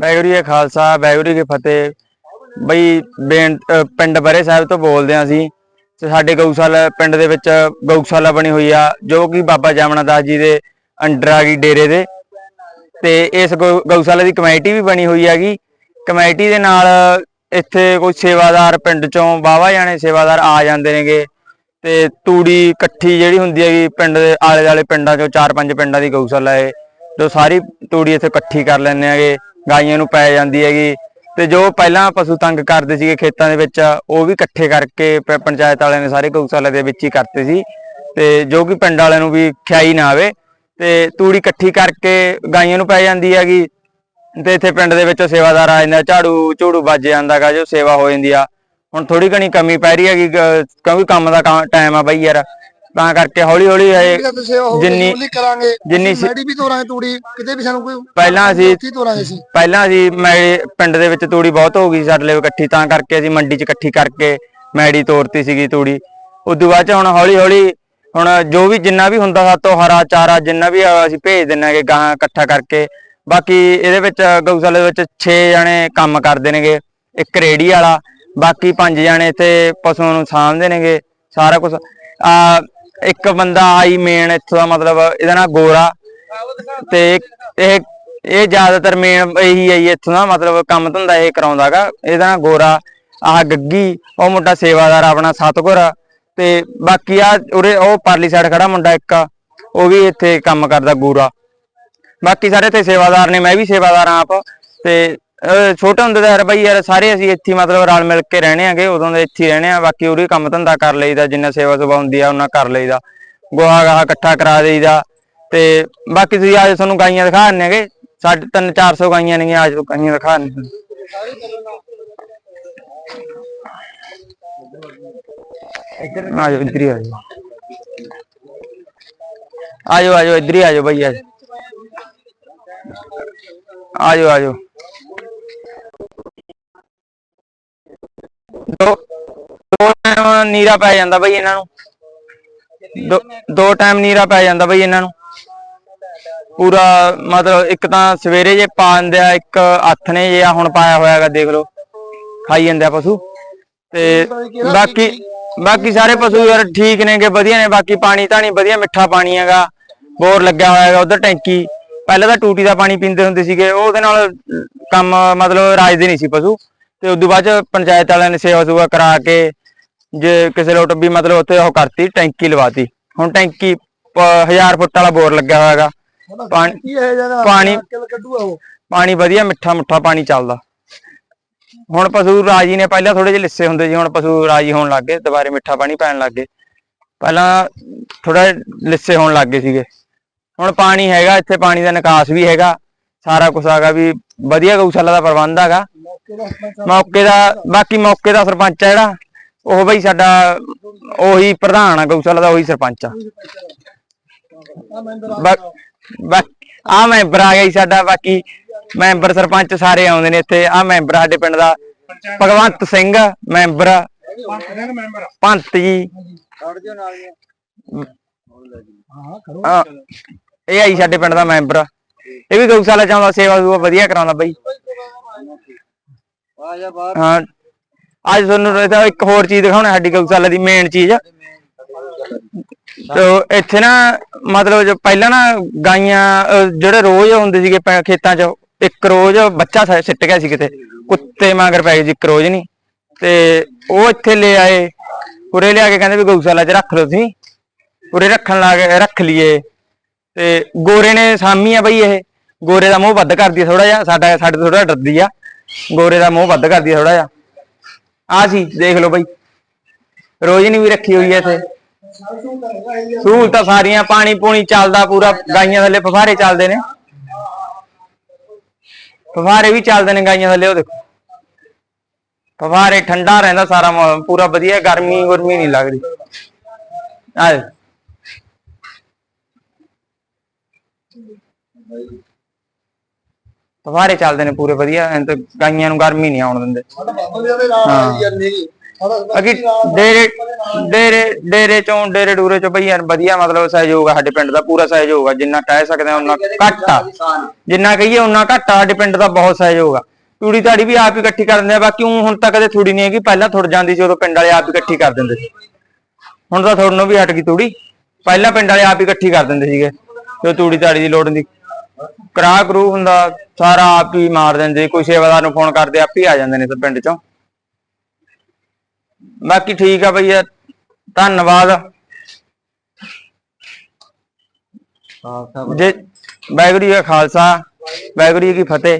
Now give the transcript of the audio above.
ਵਾਹਿਗੁਰੂ ਜੀ ਕਾ ਖਾਲਸਾ, ਵਾਹਿਗੁਰੂ ਜੀ ਫਤਿਹ। ਬਈ ਬੇਨ ਪਿੰਡ ਬਰੇ ਸਾਹਿਬ ਤੋਂ ਬੋਲਦੇ ਹਾਂ ਅਸੀਂ। ਤੇ ਸਾਡੇ ਗਊਸ਼ਾਲਾ ਪਿੰਡ ਦੇ ਵਿੱਚ ਗਊਸ਼ਾਲਾ ਬਣੀ ਹੋਈ ਆ, ਜੋ ਕਿ ਬਾਬਾ ਜਾਮਣਾ ਦਾਸ ਜੀ ਦੇ ਅੰਡਰ ਆ ਗਈ ਡੇਰੇ ਦੇ। ਤੇ ਇਸ ਗਊ- ਗਊਸ਼ਾਲਾ ਦੀ ਕਮੇਟੀ ਵੀ ਬਣੀ ਹੋਈ ਹੈਗੀ। ਕਮੇਟੀ ਦੇ ਨਾਲ ਇੱਥੇ ਕੋਈ ਸੇਵਾਦਾਰ ਪਿੰਡ ਚੋਂ ਬਾਵਾ ਜਾਣੇ ਸੇਵਾਦਾਰ ਆ ਜਾਂਦੇ ਨੇਗੇ। ਤੇ ਤੂੜੀ ਇਕੱਠੀ ਜਿਹੜੀ ਹੁੰਦੀ ਹੈਗੀ ਪਿੰਡ ਦੇ ਆਲੇ ਦੁਆਲੇ ਪਿੰਡਾਂ ਚੋਂ ਚਾਰ ਪੰਜ ਪਿੰਡਾਂ ਦੀ ਗਊਸ਼ਾਲਾ ਹੈ। ਜੋ ਸਾਰੀ ਤੂੜੀ ਇੱਥੇ ਇਕੱਠੀ ਕਰ ਲੈਂਦੇ ਹੈਗੇ। ਗਾਈਆਂ ਨੂੰ ਪੈ ਜਾਂਦੀ ਹੈਗੀ। ਤੇ ਜੋ ਪਹਿਲਾਂ ਪਸ਼ੂ ਤੰਗ ਕਰਦੇ ਸੀਗੇ ਖੇਤਾਂ ਦੇ ਵਿੱਚ, ਉਹ ਵੀ ਇਕੱਠੇ ਕਰਕੇ ਪ- ਪੰਚਾਇਤ ਵਾਲਿਆਂ ਨੇ ਸਾਰੇ ਗਊਸ਼ਾਲਾ ਦੇ ਵਿੱਚ ਹੀ ਕਰਤੇ ਸੀ। ਤੇ ਜੋ ਕਿ ਪਿੰਡ ਵਾਲਿਆਂ ਨੂੰ ਵੀ ਖਿਆਈ ਨਾ ਆਵੇ। ਤੇ ਤੂੜੀ ਇਕੱਠੀ ਕਰਕੇ ਗਾਈਆਂ ਨੂੰ ਪੈ ਜਾਂਦੀ ਹੈਗੀ। ਤੇ ਇੱਥੇ ਪਿੰਡ ਦੇ ਵਿੱਚ ਸੇਵਾਦਾਰ ਆ ਜਾਂਦਾ ਝਾੜੂ ਝੂੜੂ ਵੱਜ ਜਾਂਦਾਗਾ ਜੋ ਸੇਵਾ ਹੋ ਜਾਂਦੀ ਆ। ਹੁਣ ਥੋੜੀ ਘਣੀ ਕਮੀ ਪੈ ਰਹੀ ਹੈਗੀ ਗ- ਕਿਉਂਕਿ ਕੰਮ ਦਾ ਟਾਈਮ ਆ ਬਈ ਯਾਰ। ਤਾਂ ਕਰਕੇ ਹੌਲੀ ਹੌਲੀ ਇਹ ਜਿੰਨੀ- ਜਿੰਨੀ ਕਰਾਂਗੇ। ਜਿੰਨੀ ਅਸੀਂ ਮੈਡੀ ਵੀ ਤੋਰਾਂਗੇ ਤੂੜੀ ਕਿਤੇ ਵੀ ਸਾਨੂੰ ਕੋਈ ਪਹਿਲਾਂ ਅਸੀਂ ਹੀ ਤੋਰਾਂਗੇ ਅਸੀਂ। ਪਹਿਲਾਂ ਅਸੀਂ ਮੈੜੀ ਪਿੰਡ ਦੇ ਵਿੱਚ ਤੂੜੀ ਬਹੁਤ ਹੋ ਗਈ ਸੀ ਸਾਡੇ ਲਈ ਇਕੱਠੀ ਤਾਂ ਕਰਕੇ ਅਸੀਂ ਮੰਡੀ 'ਚ ਇਕੱਠੀ ਕਰਕੇ ਮੈੜੀ ਤੋਰਤੀ ਸੀਗੀ ਤੂੜੀ। ਉਦੋਂ ਬਾਅਦ 'ਚ ਹੁਣ ਹੌਲੀ ਹੌਲੀ ਹੁਣ ਜੋ ਵੀ ਜਿੰਨਾ ਵੀ ਹੁੰਦਾ ਸਾਤੋਂ ਹਰਾ ਚਾਰਾ ਜਿੰਨਾ ਵੀ ਆ ਅਸੀਂ ਭੇਜ ਦਿੰਨਾਂਗੇ ਗਾਹਾਂ ਇਕੱਠਾ ਕਰਕੇ ਬਾਕੀ ਇਹਦੇ ਵਿੱਚ ਗਊਸ਼ਾਲਾ ਦੇ ਵਿੱਚ 6 ਜਣੇ ਕੰਮ ਕਰਦੇ ਨੇਗੇ ਇੱਕ ਰੇੜੀ ਵਾਲਾ ਬਾਕੀ 5 ਜਣੇ ਇੱਥੇ ਪਸ਼ੂਆਂ ਨੂੰ ਸਾਂਭਦੇ ਨੇਗੇ ਸਾਰਾ ਕੁਝ ਆ, ਇੱਕ ਬੰਦਾ ਆਈ ਮੇਨ ਇੱਥੋਂ ਦਾ ਮਤਲਬ, ਇਹਦਾ ਨਾਂ ਗੋਰਾ। ਤੇ ਇਹ ਇਹ ਜ਼ਿਆਦਾਤਰ ਮੇਨ ਇਹੀ ਹੈ ਜੀ ਇੱਥੋਂ ਦਾ ਮਤਲਬ ਕੰਮ ਧੰਦਾ ਇਹ ਕਰਾਉਂਦਾਗਾ। ਇਹਦਾ ਨਾਂ ਗੋਰਾ, ਆਹ ਗੱਗੀ, ਉਹ ਮੁੰਡਾ ਸੇਵਾਦਾਰ ਆਪਣਾ ਸਤਗੁਰ ਤੇ ਬਾਕੀ ਆ, ਉਰੇ ਉਹ ਪਰਲੀ ਸਾਈਡ ਖੜਾ ਮੁੰਡਾ ਇੱਕ ਉਹ ਵੀ ਇੱਥੇ ਕੰਮ ਕਰਦਾ ਗੋਰਾ। ਬਾਕੀ ਸਾਰੇ ਇੱਥੇ ਸੇਵਾਦਾਰ ਨੇ, ਮੈਂ ਵੀ ਸੇਵਾਦਾਰ ਹਾਂ ਆਪ। ਤੇ ਛੋਟੇ ਹੁੰਦੇ ਤਾਂ ਯਾਰ ਬਈ ਯਾਰ ਸਾਰੇ ਅਸੀਂ ਇੱਥੇ ਹੀ ਮਤਲਬ ਰਲ ਮਿਲ ਕੇ ਰਹਿਣੇ ਆਂਗੇ ਉਦੋਂ ਦੇ ਇੱਥੇ ਰਹਿਣੇ ਆ ਬਾਕੀ ਉਰੇ ਕੰਮ ਧੰਦਾ ਕਰ ਲਈਦਾ, ਜਿੰਨਾ ਸੇਵਾ ਸੁਭਾ ਹੁੰਦੀ ਆ ਉਹਨਾਂ ਕਰ ਲਈਦਾ, ਗੋਹਾ ਗਾਹਾ ਇਕੱਠਾ ਕਰਾ ਦੇਈਦਾ ਤੇ ਬਾਕੀ ਤੁਸੀਂ ਅੱਜ ਤੁਹਾਨੂੰ ਗਾਈਆਂ ਦਿਖਾ ਦਿੰਨੇ ਹੈਗੇ, ਸਾਢੇ 400 ਗਾਈਆਂ ਨੇਗੀਆਂ ਅੱਜ ਗਾਈਆਂ ਦਿਖਾ ਇੱਧਰ ਆ ਜਾਓ ਇੱਧਰ ਆ ਜਾਓ ਆ ਜਾਓ ਆ ਜਾਓ ਇੱਧਰ ਹੀ ਆ ਜਾਓ ਬਈ ਆ ਜਾਓ ਆ ਜਾਓ ਦੋ ਦੋ ਟਾਈਮ ਨੀਰਾ ਪੈ ਜਾਂਦਾ ਬਈ ਇਹਨਾਂ ਨੂੰ। ਦੋ ਦੋ ਟਾਈਮ ਨੀਰਾ ਪੈ ਜਾਂਦਾ ਬਈ ਇਹਨਾਂ ਨੂੰ। ਪੂਰਾ ਮਤਲਬ ਇੱਕ ਤਾਂ ਸਵੇਰੇ ਜੇ ਪਾ ਦਿੰਦੇ ਆ, ਇੱਕ ਹੱਥ ਨੇ ਜੇ ਆ ਹੁਣ ਪਾਇਆ ਹੋਇਆ ਦੇਖ ਲਓ। ਖਾਈ ਜਾਂਦੇ ਆ ਪਸ਼ੂ। ਤੇ ਬਾਕੀ ਬਾਕੀ ਸਾਰੇ ਪਸ਼ੂ ਯਾਰ ਠੀਕ ਨੇਗੇ ਵਧੀਆ ਨੇ, ਬਾਕੀ ਪਾਣੀ ਧਾਣੀ ਵਧੀਆ, ਮਿੱਠਾ ਪਾਣੀ ਹੈਗਾ। ਬੋਰ ਲੱਗਿਆ ਹੋਇਆ ਹੈਗਾ ਉਧਰ ਟੈਂਕੀ। ਪਹਿਲਾਂ ਤਾਂ ਟੂਟੀ ਦਾ ਪਾਣੀ ਪੀਂਦੇ ਹੁੰਦੇ ਸੀਗੇ, ਉਹਦੇ ਨਾਲ ਕੰਮ ਮਤਲਬ ਰਾਜਦੇ ਨਹੀਂ ਸੀ ਪਸ਼ੂ। ਤੇ ਉਦੋਂ ਬਾਅਦ ਚ ਪੰਚਾਇਤ ਵਾਲਿਆਂ ਨੇ ਸੇਵਾ ਸੁਵਾ ਕਰਾ ਕੇ ਜੇ ਕਿਸੇ ਲੋਟ ਵੀ ਮਤਲਬ ਉੱਥੇ ਉਹ ਕਰਤੀ ਟੈਂਕੀ ਲਵਾਤੀ। ਹੁਣ ਟੈਂਕੀ 1000 ਫੁੱਟ ਵਾਲਾ ਬੋਰ ਲੱਗਿਆ ਹੋਇਆ ਹੈਗਾ। ਪਾਣੀ ਪਾਣੀ- ਉਹ? ਵਧੀਆ ਮਿੱਠਾ ਮੁੱਠਾ ਪਾਣੀ ਚੱਲਦਾ। ਹੁਣ ਪਸ਼ੂ ਰਾਜੀ ਨੇ ਪਹਿਲਾਂ ਥੋੜੇ ਜਿਹੇ ਲਿੱਸੇ ਹੁੰਦੇ ਸੀ ਹੁਣ ਪਸ਼ੂ ਰਾਜੀ ਹੋਣ ਲੱਗ ਗਏ ਦੁਬਾਰੇ ਮਿੱਠਾ ਪਾਣੀ ਪੈਣ ਲੱਗ ਗਏ। ਪਹਿਲਾਂ ਥੋੜਾ ਲਿੱਸੇ ਹੋਣ ਲੱਗ ਗਏ ਸੀਗੇ। ਹੁਣ ਪਾਣੀ ਹੈਗਾ ਇੱਥੇ ਪਾਣੀ ਦਾ ਨਿਕਾਸ ਵੀ ਹੈਗਾ। ਸਾਰਾ ਕੁਝ ਹੈਗਾ ਵੀ ਵਧੀਆ ਗਊਸ਼ਾਲਾ ਦਾ ਪ੍ਰਬੰਧ ਹੈਗਾ। ਮੌਕੇ ਦਾ, ਬਾਕੀ ਮੌਕੇ ਦਾ ਸਰਪੰਚ ਆ ਜਿਹੜਾ, ਉਹ ਬਈ ਸਾਡਾ ਉਹੀ ਪ੍ਰਧਾਨ ਆ, ਗਊਸ਼ਾਲਾ ਦਾ ਉਹੀ ਸਰਪੰਚ ਆ। ਆ ਮੈਂਬਰ ਆ ਮੈਂਬਰ ਸਾਡਾ, ਬਾਕੀ ਮੈਂਬਰ ਸਰਪੰਚ ਸਾਰੇ ਆਉਂਦੇ ਨੇ ਇੱਥੇ। ਆ ਮੈਂਬਰ ਸਾਡੇ ਪਿੰਡ ਦਾ, ਭਗਵੰਤ ਸਿੰਘ ਮੈਂਬਰ ਪੰਤ ਜੀ। ਇਹ ਆਈ ਸਾਡੇ ਪਿੰਡ ਦਾ ਮੈਂਬਰ ਇਹ ਵੀ ਗਊਸ਼ਾਲਾ ਚ ਆਉਂਦਾ, ਸੇਵਾ ਸੁਵਾ ਵਧੀਆ ਕਰਾਉਂਦਾ ਬਈ। ਆ ਜਾ ਬਾਹਰ। ਹਾਂ। ਅੱਜ ਤੁਹਾਨੂੰ ਇਹਦਾ ਇੱਕ ਹੋਰ ਚੀਜ਼ ਦਿਖਾਉਣਾ ਸਾਡੀ ਗਊਸ਼ਾਲਾ ਦੀ ਮੇਨ ਚੀਜ਼। ਤੇ ਇੱਥੇ ਨਾ ਮਤਲਬ ਜੋ ਪਹਿਲਾਂ ਨਾ ਗਾਈਆਂ ਅਹ, ਜਿਹੜੇ ਰੋਜ਼ ਹੁੰਦੇ ਸੀਗੇ ਪੈ- ਖੇਤਾਂ 'ਚ ਇੱਕ ਰੋਜ਼ ਬੱਚਾ ਸ- ਸਿੱਟ ਗਿਆ ਸੀ ਕਿਤੇ। ਕੁੱਤੇ ਮਗਰ ਪੈ ਗਏ ਸੀ ਇੱਕ ਰੋਜ਼ ਨਹੀਂ ਤੇ ਉਹ ਇੱਥੇ ਲੈ ਆਏ। ਉਰੇ ਲਿਆ ਕੇ ਕਹਿੰਦੇ ਵੀ ਗਊਸ਼ਾਲਾ 'ਚ ਰੱਖ ਲਓ ਤੁਸੀਂ। ਉਰੇ ਰੱਖਣ ਲੱਗ ਰੱਖ ਲਈਏ। ਤੇ ਗੋਰੇ ਨੇ ਸਾਮੀ ਆ ਬਈ ਇਹ। ਗੋਰੇ ਦਾ ਮੂੰਹ ਵੱਧ ਕਰਦੀ ਥੋੜਾ ਜਿਹਾ। ਸਾਡਾ ਸਾਡੇ ਤੋਂ ਥੋੜਾ ਡਰਦੀ ਆ। ਗੋਰੇ ਦਾ ਮੂੰਹ ਵੱਧ ਕਰਦੀ ਥੋੜਾ ਜਿਹਾ। ਆ ਸੀ, ਦੇਖ ਲਓ ਬਈ। ਰੋਜ਼ ਵੀ ਰੱਖੀ ਹੋਈ ਐ ਇੱਥੇ। ਸਹੂਲਤਾਂ ਸਾਰੀਆਂ, ਪਾਣੀ ਪੂਣੀ ਚੱਲਦਾ ਪੂਰਾ, ਗਾਈਆਂ ਥੱਲੇ ਫਫਾਰੇ ਚੱਲਦੇ ਨੇ। ਫਫਾਰੇ ਵੀ ਚੱਲਦੇ ਨੇ ਗਾਈਆਂ ਥੱਲੇ, ਉਹ ਦੇਖੋ। ਫਫਾਰੇ ਠੰਡਾ ਰਹਿੰਦਾ ਸਾਰਾ ਮੌਸਮ ਪੂਰਾ ਵਧੀਆ, ਗਰਮੀ ਗੁਰਮੀ ਨਹੀਂ ਲੱਗਦੀ। ਆ ਦੇਖ। ਚੱਲਦੇ ਨੇ ਪੂਰੇ ਵਧੀਆ, ਐਂ ਤਾਂ ਗਾਈਆਂ ਨੂੰ ਗਰਮੀ ਨਹੀਂ ਆਉਣ ਦਿੰਦੇ। ਬਾਬਾ ਹਾਂ। ਯਾਰ ਡੇਰੇ ਡੇਰੇ ਡੇਰੇ ਚੋਂ, ਡੇਰੇ ਡੂਰੇ ਚੋਂ ਬਈ ਯਾਰ ਵਧੀਆ ਮਤਲਬ ਸਹਿਯੋਗ ਆ ਸਾਡੇ ਪਿੰਡ ਦਾ, ਪੂਰਾ ਸਹਿਯੋਗ ਆ, ਜਿੰਨਾ ਕਹਿ ਸਕਦੇ ਆ ਉਹਨਾਂ ਘੱਟ ਆ। ਜਿੰਨਾ ਕਹੀਏ ਉਹਨਾਂ ਘੱਟ ਆ, ਸਾਡੇ ਪਿੰਡ ਦਾ ਬਹੁਤ ਸਹਿਯੋਗ ਆ। ਤੂੜੀ ਤਾੜੀ ਵੀ ਆਪ ਹੀ ਇਕੱਠੀ ਕਰ ਦਿੰਦੇ ਆ, ਬਾਕੀ ਊਂ ਹੁਣ ਤਾਂ ਕਦੇ ਥੋੜੀ ਨਹੀਂ ਹੈਗੀ, ਪਹਿਲਾਂ ਥੁੜ ਜਾਂਦੀ ਸੀ, ਉਦੋਂ ਪਿੰਡ ਵਾਲੇ ਆਪ ਹੀ ਇਕੱਠੀ ਕਰ ਦਿੰਦੇ ਸੀ। ਹੁਣ ਤਾਂ ਥੋੜਨੋਂ ਵੀ ਹਟ ਗਈ ਤੂੜੀ। ਪਹਿਲਾਂ ਪਿੰਡ ਵਾਲੇ ਆਪ ਹੀ ਇਕੱਠੀ ਕਰ ਦਿੰਦੇ ਸੀਗੇ, ਜੋ ਤੂੜੀ ਤਾੜੀ ਦੀ ਲੋੜ ਹੁੰਦੀ। ਕਰਾ ਕਰੂ ਹੁੰਦਾ ਸਾਰਾ ਆਪ ਹੀ ਮਾਰ ਦਿੰਦੇ ਕੋਈ ਸੇਵਾਦਾਰ ਨੂੰ ਫੋਨ ਕਰਦੇ ਆਪ ਹੀ ਆ ਜਾਂਦੇ ਨੇ ਪਿੰਡ ਚੋਂ। ਬਾਕੀ ਠੀਕ ਆ ਬਈ ਯਾਰ ਧੰਨਵਾਦ ਜੇ ਵਾਹਿਗੁਰੂ ਜੀ ਕਾ ਖਾਲਸਾ ਵਾਹਿਗੁਰੂ ਜੀ ਕੀ ਫਤਿਹ।